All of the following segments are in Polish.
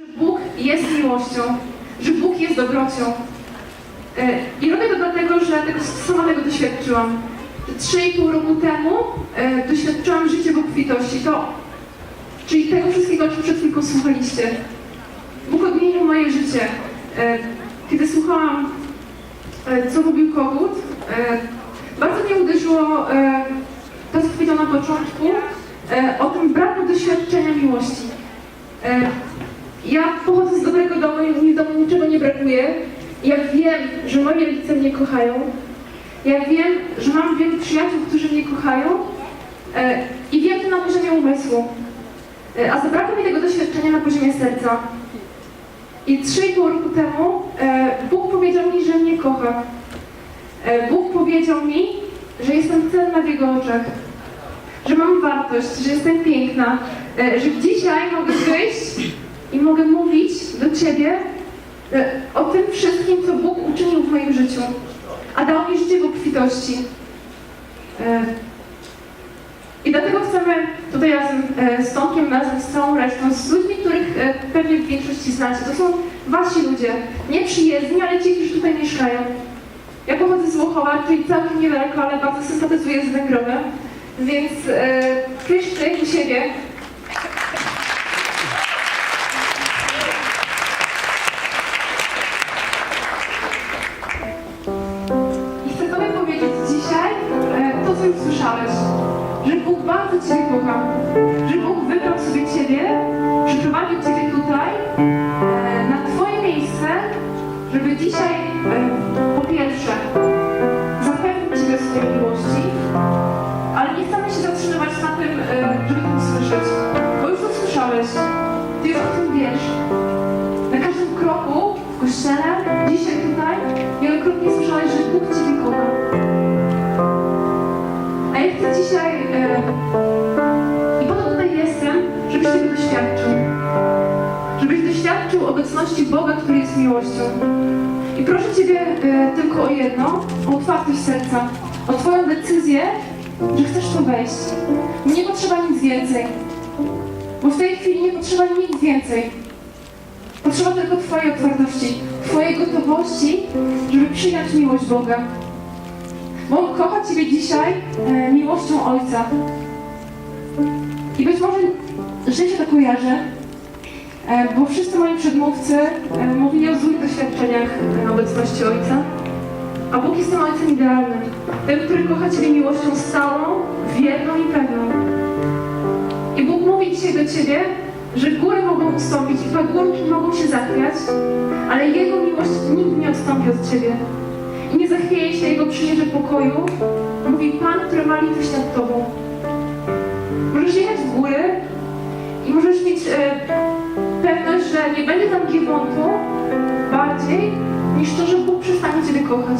że Bóg jest miłością, że Bóg jest dobrocią. E, I robię to dlatego, że tego sama tego doświadczyłam. Że 3,5 roku temu e, doświadczyłam życia w obfitości. To, czyli tego wszystkiego, o czym przed chwilką słuchaliście. Bóg odmienił moje życie. E, Kiedy słuchałam, co mówił Kogut, bardzo mnie uderzyło to, co powiedział na początku, o tym braku doświadczenia miłości. Ja pochodzę z dobrego domu i mi w domu niczego nie brakuje. Ja wiem, że moi rodzice mnie kochają. Ja wiem, że mam wielu przyjaciół, którzy mnie kochają. E, I wiem to na poziomie umysłu. E, A zabrakło mi tego doświadczenia na poziomie serca. I 3,5 roku temu e, Bóg powiedział mi, że mnie kocha. Bóg powiedział mi, że jestem cenna w Jego oczach, że mam wartość, że jestem piękna, że dzisiaj mogę wyjść i mogę mówić do Ciebie e, o tym wszystkim, co Bóg uczynił w moim życiu, a dał mi życie w obfitości. E, I dlatego chcemy tutaj razem e, z Tomkiem, razem z całą resztą, z ludźmi, których pewnie w większości znacie. To są wasi ludzie, nie przyjezdni, ale ci, którzy tutaj mieszkają. Ja pochodzę z Łochowa, czyli całkiem niedaleko, ale bardzo sympatyzuję z Węgrowem, więc e, czujesz się u siebie. Bóg bardzo Ciebie kocha, że Bóg wybrał sobie Ciebie, przyprowadził Ciebie tutaj, e, na Twoje miejsce, żeby dzisiaj e, po pierwsze obecności Boga, który jest miłością. I proszę Ciebie e, tylko o jedno, o otwartość serca, o Twoją decyzję, że chcesz tu wejść. Nie potrzeba nic więcej. Bo w tej chwili nie potrzeba nic więcej. Potrzeba tylko Twojej otwartości, Twojej gotowości, żeby przyjąć miłość Boga. Bo On kocha Ciebie dzisiaj e, miłością Ojca. I być może źle się to kojarzy, bo wszyscy moi przedmówcy e, mówili o złych doświadczeniach e, obecności Ojca. A Bóg jest tym Ojcem idealnym. Tym, który kocha Ciebie miłością stałą, wierną i pewną. I Bóg mówi dzisiaj do Ciebie, że góry mogą ustąpić i pagórki mogą się zachwiać, ale Jego miłość nigdy nie odstąpi od Ciebie. I nie zachwieje się Jego przymierze pokoju, mówi Pan, który ma litość nad Tobą. Możesz jechać że nie będzie tam giewontu bardziej niż to, że Bóg przestanie Ciebie kochać.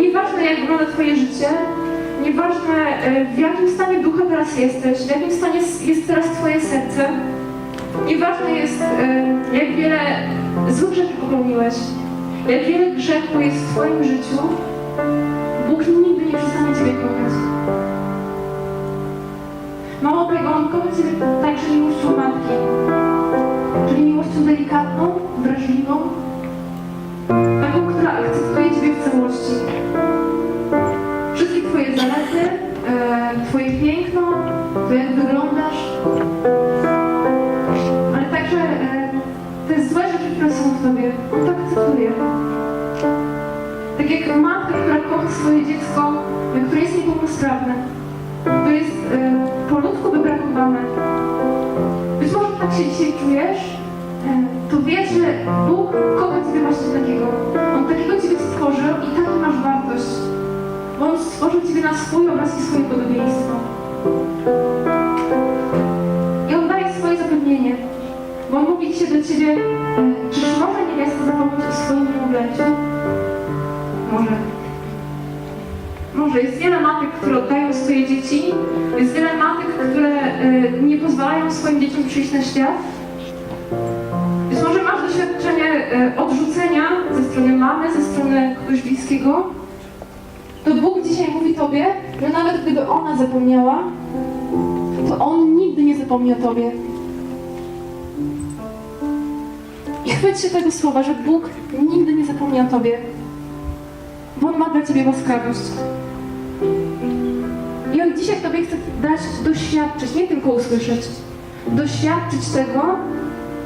Nieważne jak wygląda Twoje życie, nieważne e, w jakim stanie ducha teraz jesteś, w jakim stanie jest teraz Twoje serce, nieważne jest e, jak wiele złych rzeczy popełniłeś, jak wiele grzechu jest w Twoim życiu, Bóg nigdy nie przestanie Ciebie kochać. Mało tego, On kocha Ciebie także miłością matki, Akceptuje. Tak jak matka, która kocha swoje dziecko, które jest niepełnosprawne, to jest e, po ludzku wybrakowane. Być może tak się dzisiaj czujesz, e, to wiesz, że Bóg kocha Ciebie właśnie takiego. On takiego Ciebie stworzył i taki masz wartość. Bo On stworzył Ciebie na swój obraz i swoje podobieństwo. I On daje swoje zapewnienie. Bo mówi dzisiaj do Ciebie, e, czyż może niewiasta zapomnieć o swoim niemowlęciu? Może. Może jest wiele matek, które oddają swoje dzieci, jest wiele matek, które e, nie pozwalają swoim dzieciom przyjść na świat. Być może masz doświadczenie e, odrzucenia ze strony mamy, ze strony kogoś bliskiego. To Bóg dzisiaj mówi Tobie, że nawet gdyby ona zapomniała, to On nigdy nie zapomni o Tobie. I chwyć się tego słowa, że Bóg nigdy nie zapomni o Tobie, bo On ma dla Ciebie łaskawość. I On dzisiaj Tobie chce dać doświadczyć, nie tylko usłyszeć, doświadczyć tego,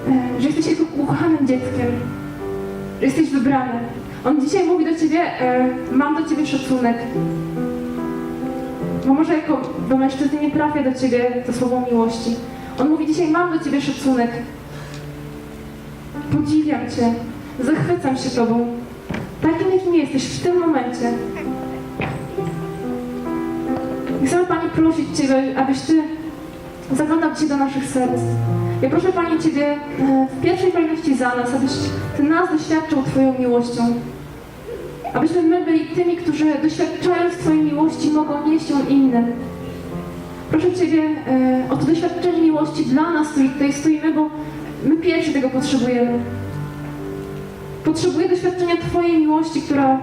e, że jesteś Jego ukochanym dzieckiem, że jesteś wybrany. On dzisiaj mówi do Ciebie, e, mam do Ciebie szacunek. Bo może jako do mężczyzny nie trafia do Ciebie to słowo miłości. On mówi dzisiaj, mam do Ciebie szacunek. Podziwiam Cię, zachwycam się Tobą. Takim, jakim jesteś w tym momencie. Chcę Pani prosić Ciebie, abyś Ty zaglądał Cię do naszych serc. Ja proszę Pani Ciebie e, w pierwszej kolejności za nas, abyś Ty nas doświadczył Twoją miłością. Abyśmy my byli tymi, którzy doświadczając Twojej miłości mogą nieść ją innym. Proszę Ciebie e, o to doświadczenie miłości dla nas, którzy tutaj stoimy, bo my pierwsi tego potrzebujemy. Potrzebuję doświadczenia Twojej miłości, która e,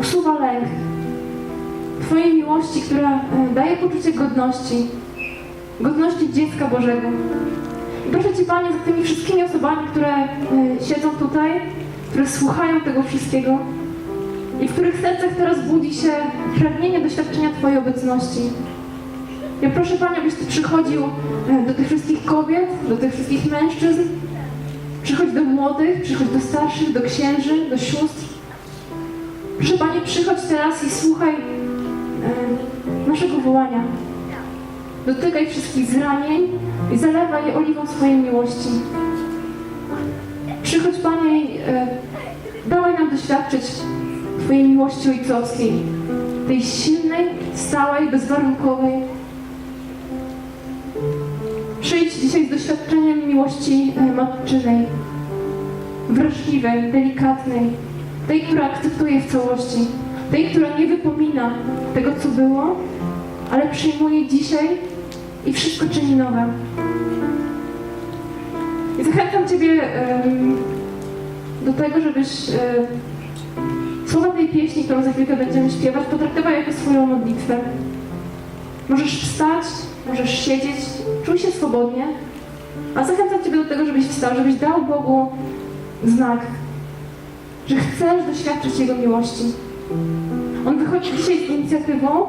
usuwa lęk. Twojej miłości, która e, daje poczucie godności. Godności dziecka Bożego. I proszę Cię, Panie, za tymi wszystkimi osobami, które siedzą tutaj, które słuchają tego wszystkiego i w których sercach teraz budzi się pragnienie doświadczenia Twojej obecności. Ja proszę Panie, abyś Ty przychodził e, do tych wszystkich kobiet, do tych wszystkich mężczyzn, przychodź do młodych, przychodź do starszych, do księży, do sióstr. Proszę Panie, przychodź teraz i słuchaj e, naszego wołania. Dotykaj wszystkich zranień i zalewaj je oliwą swojej miłości. Przychodź Panie i e, dawaj nam doświadczyć Twojej miłości ojcowskiej, tej silnej, stałej, bezwarunkowej. Przyjdź dzisiaj z doświadczeniem miłości e, matczynej, wrażliwej, delikatnej, tej, która akceptuje w całości, tej, która nie wypomina tego, co było, ale przyjmuje dzisiaj i wszystko czyni nowe. I zachęcam Ciebie em, do tego, żebyś e, słowa tej pieśni, którą za chwilkę będziemy śpiewać, potraktował jako swoją modlitwę. Możesz wstać, możesz siedzieć, czuj się swobodnie, a zachęcam Ciebie do tego, żebyś wstał, żebyś dał Bogu znak, że chcesz doświadczyć Jego miłości. On wychodzi dzisiaj z inicjatywą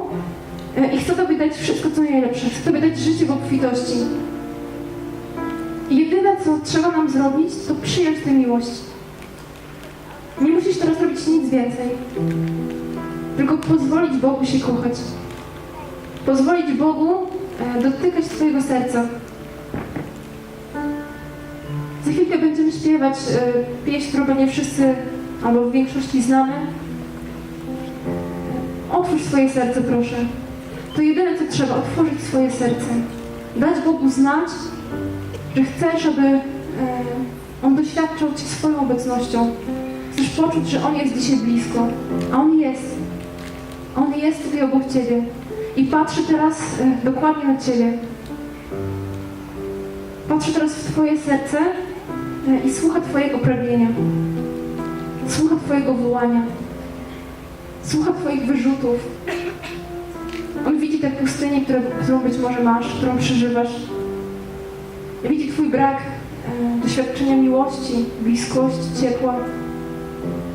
e, i chce Tobie dać wszystko, co najlepsze. Chce Tobie dać życie w obfitości. I jedyne, co trzeba nam zrobić, to przyjąć tę miłość. Nie musisz teraz robić nic więcej. Tylko pozwolić Bogu się kochać. Pozwolić Bogu dotykać Twojego serca. Za chwilkę będziemy śpiewać e, pieśń, którą pewnie wszyscy albo w większości znamy. Otwórz swoje serce, proszę. To jedyne, co trzeba, otworzyć swoje serce. Dać Bogu znać, że chcesz, aby e, On doświadczał Cię swoją obecnością. Chcesz poczuć, że On jest dzisiaj blisko. A On jest. On jest tutaj obok Ciebie. I patrzy teraz e, dokładnie na Ciebie. Patrzy teraz w Twoje serce e, i słucha Twojego pragnienia. Słucha Twojego wołania. Słucha Twoich wyrzutów. On widzi tę pustynię, które, którą być może masz, którą przeżywasz. Widzi Twój brak e, doświadczenia miłości, bliskości, ciepła,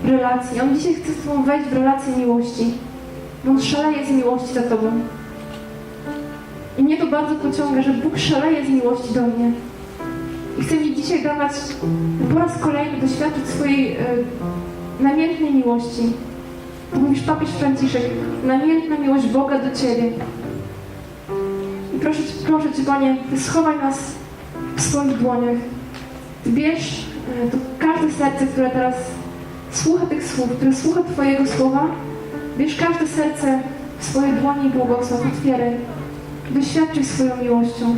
relacji. On dzisiaj chce z Tobą wejść w relację miłości. On szaleje z miłości za Tobą. I mnie to bardzo pociąga, że Bóg szaleje z miłości do mnie. I chce mi dzisiaj dawać po raz kolejny doświadczyć swojej e, namiętnej miłości. To mówisz papież Franciszek, namiętna miłość Boga do Ciebie. I proszę, Cię- proszę Cię, Panie, schowaj nas w swoich dłoniach. Bierz e, to każde serce, które teraz słucha tych słów, które słucha Twojego słowa. Bierz każde serce w swoje dłonie i błogosław, otwieraj. Doświadczyj swoją miłością.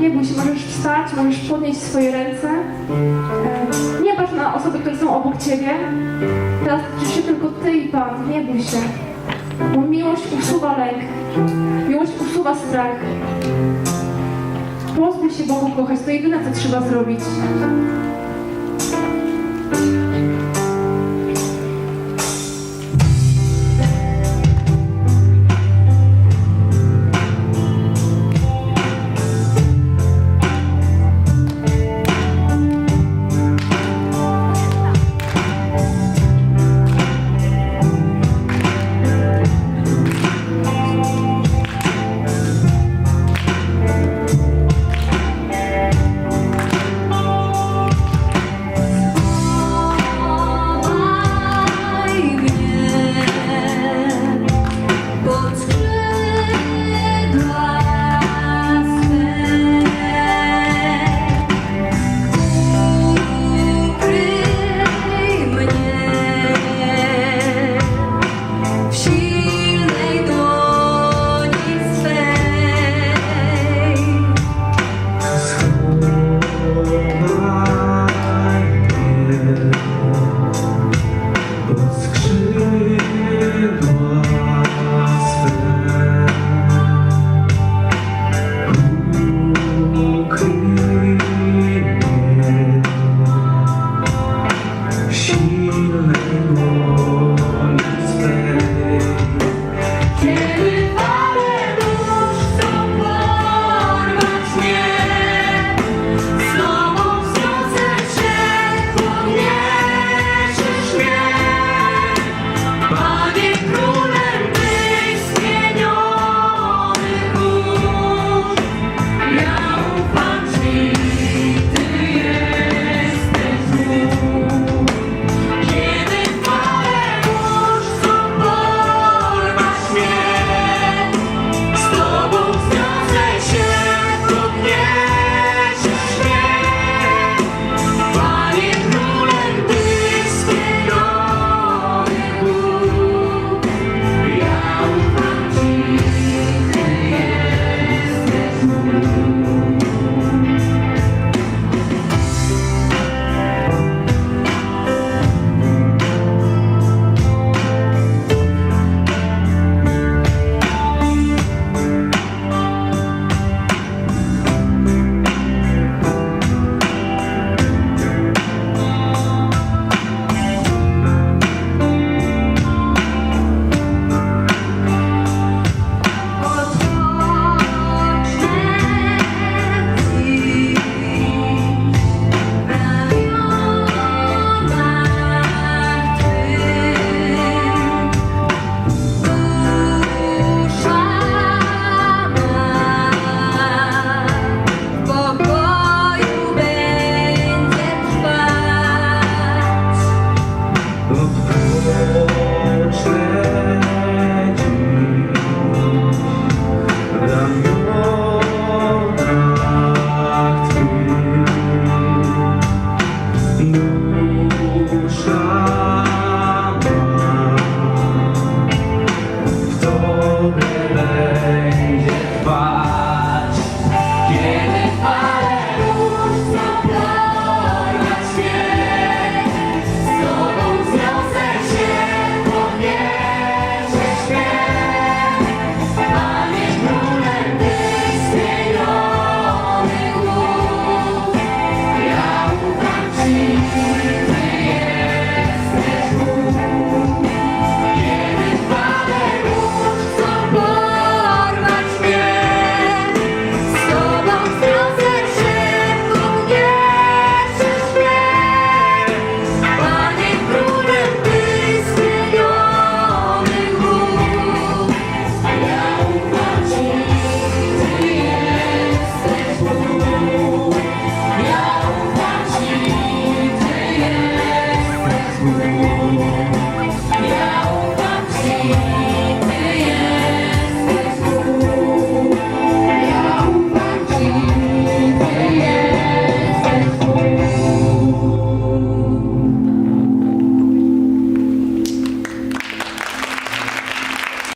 Nie bój się, możesz wstać, możesz podnieść swoje ręce. E, Nie patrz na osoby, które są obok Ciebie. Teraz liczy się tylko Ty i Pan. Nie bój się. Bo miłość usuwa lęk. Miłość usuwa strach. pozbyć się Bogu kochać, to jedyne, co trzeba zrobić.